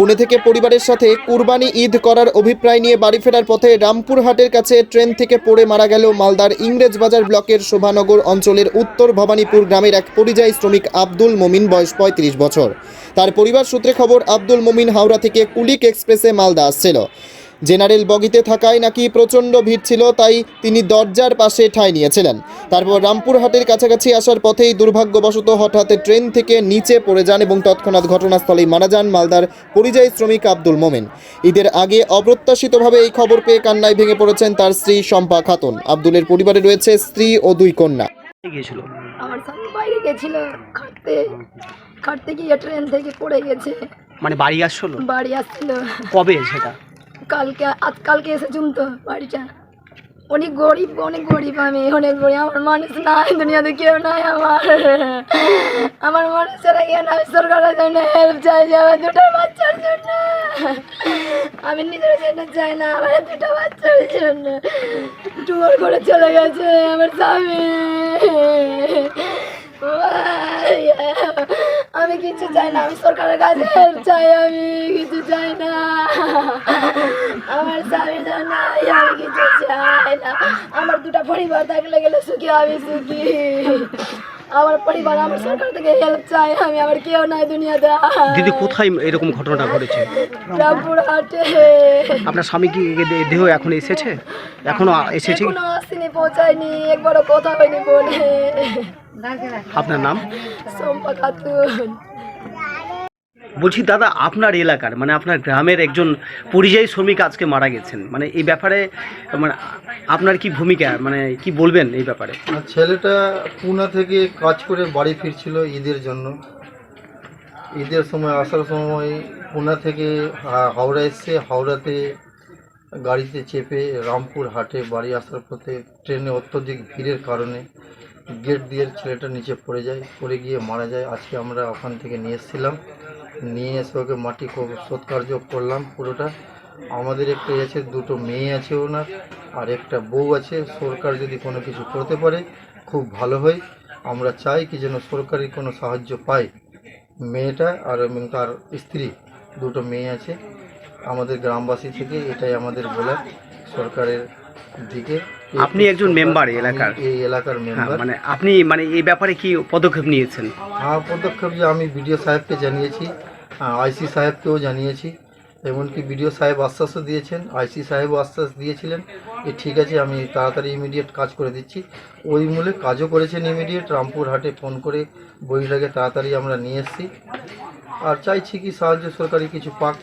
পুনে থেকে পরিবারের সাথে কুরবানি ঈদ করার অভিপ্রায় নিয়ে বাড়ি ফেরার পথে রামপুরহাটের কাছে ট্রেন থেকে পড়ে মারা গেল মালদার ইংরেজবাজার ব্লকের শোভানগর অঞ্চলের উত্তর ভবানীপুর গ্রামের এক পরিযায়ী শ্রমিক আব্দুল মমিন, বয়স পঁয়ত্রিশ বছর। তার পরিবার সূত্রে খবর, আব্দুল মমিন হাওড়া থেকে কুলিক এক্সপ্রেসে মালদা আসছিল। জেনারেল বগিতে থাকায় নাকি প্রচণ্ড ভিড় ছিল তাই তিনি দরজার পাশে ঠাঁই নিয়েছিলেন। তারপর রামপুরহাটের কাছাকাছি আসার পথেই দুর্ভাগ্যবশত হঠাৎ ট্রেন থেকে নিচে পড়ে যান এবং তৎক্ষণাৎ ঘটনাস্থলেই মারা যান মালদার পরিযায়ী শ্রমিক আব্দুল মোমেন। ঈদের আগে অপ্রত্যাশিতভাবে এই খবর পেয়ে কান্নায় ভেঙে পড়েছেন তার স্ত্রী শম্পা খাতুন। আব্দুলের পরিবারে রয়েছে স্ত্রী ও দুই কন্যা। গিয়েছিল? আমার স্বামী বাইরে গেছিল খাটতে খাটতে গিয়ে ট্রেন থেকে পড়ে গেছে। মানে বাড়ি আসছিল? বাড়ি আসছিল। কবে সেটা? কালকে আজ কালকে এসেছুন তো বাড়িটা। অনেক গরিব অনেক গরিব আমি, অনেক গরিব। আমার মানুষ নাই, দুনিয়াতে কেউ নাই আমার। আমার মানুষের কেউ নাই সরকারের জন্য হেল্প চাই যে আমার দুটো বাচ্চার জন্য। আমি নিজের জন্য চাই না, আমার দুটো বাচ্চার জন্য। টুয়ার করে চলে গেছে আমার স্বামী। আমি কিছু চাই না, আমি সরকারের কাছে চাই, আমি কিছু চাই না। আমার স্বামীর জন্য আমি কিছু চাই না। আমার দুটা পরিবার থাকলে গেলে সুখী, আমি সুখী। আমার পরিবার আমার সরকার থেকে হেল্প চাই আমি আমার কেউ নাই দুনিয়াতে। দিদি কোথায় এরকম ঘটনাটা ঘটেছে? রামপুরহাটে আপনার স্বামী কি দেহ এখন এসেছে? এখনও এসেছে? এখনও আসেনি পৌঁছায়নি একবারও কথা হয়নি বলে। আপনার নাম? সম্পা খাতুন বলছি, দাদা, আপনার এলাকার মানে আপনার গ্রামের একজন পরিযায়ী শ্রমিক আজকে মারা গেছেন মানে এই ব্যাপারে মানে আপনার কি ভূমিকা মানে কি বলবেন এই ব্যাপারে? ছেলেটা পুনা থেকে কাজ করে বাড়ি ফিরছিল ঈদের জন্য। ঈদের সময়, আসার সময় পুনা থেকে হাওড়া এসছে, হাওড়াতে গাড়িতে চেপে রামপুর হাটে বাড়ি আসার পথে ট্রেনে অত্যধিক ভিড়ের কারণে গেট দিয়ে ছেলেটা নিচে পড়ে যায়, পড়ে গিয়ে মারা যায়। আজকে আমরা ওখান থেকে নিয়ে এসেছিলাম। নিয়ে এসে ওকে মাটি সৎকার্য করলাম পুরোটা। আমাদের একটা আছে দুটো মেয়ে আছে ওনার আর একটা বউ আছে। সরকার যদি কোনো কিছু করতে পারে খুব ভালো হয়। আমরা চাই কি যেন সরকারি কোনো সাহায্য পায়। মেয়েটা আর এবং তার স্ত্রী দুটো মেয়ে আছে। আমাদের গ্রামবাসী থেকে এটাই আমাদের বলা সরকারের দিকে। আপনি একজন মেম্বার এলাকার? এই এলাকার হ্যাঁ মেম্বার মানে আপনি মানে এই ব্যাপারে কি পদক্ষেপ নিয়েছেন? আমার পদক্ষেপ যে আমি বিডিও সাহেবকে জানিয়েছি। আইসি সাহেবকেও জানিয়েছি, এমনকি বিডিও সাহেব আশ্বাসও দিয়েছেন, আইসি সাহেবও আশ্বাস দিয়েছিলেন যে ঠিক আছে, আমি তাড়াতাড়ি ইমিডিয়েট কাজ করে দিচ্ছি। ওই মূলে কাজও করেছেন ইমিডিয়েট রামপুরহাটে ফোন করে বইটাকে তাড়াতাড়ি আমরা নিয়ে এসেছি। আর চাইছি কি সাহায্য সরকারি কিছু পাক।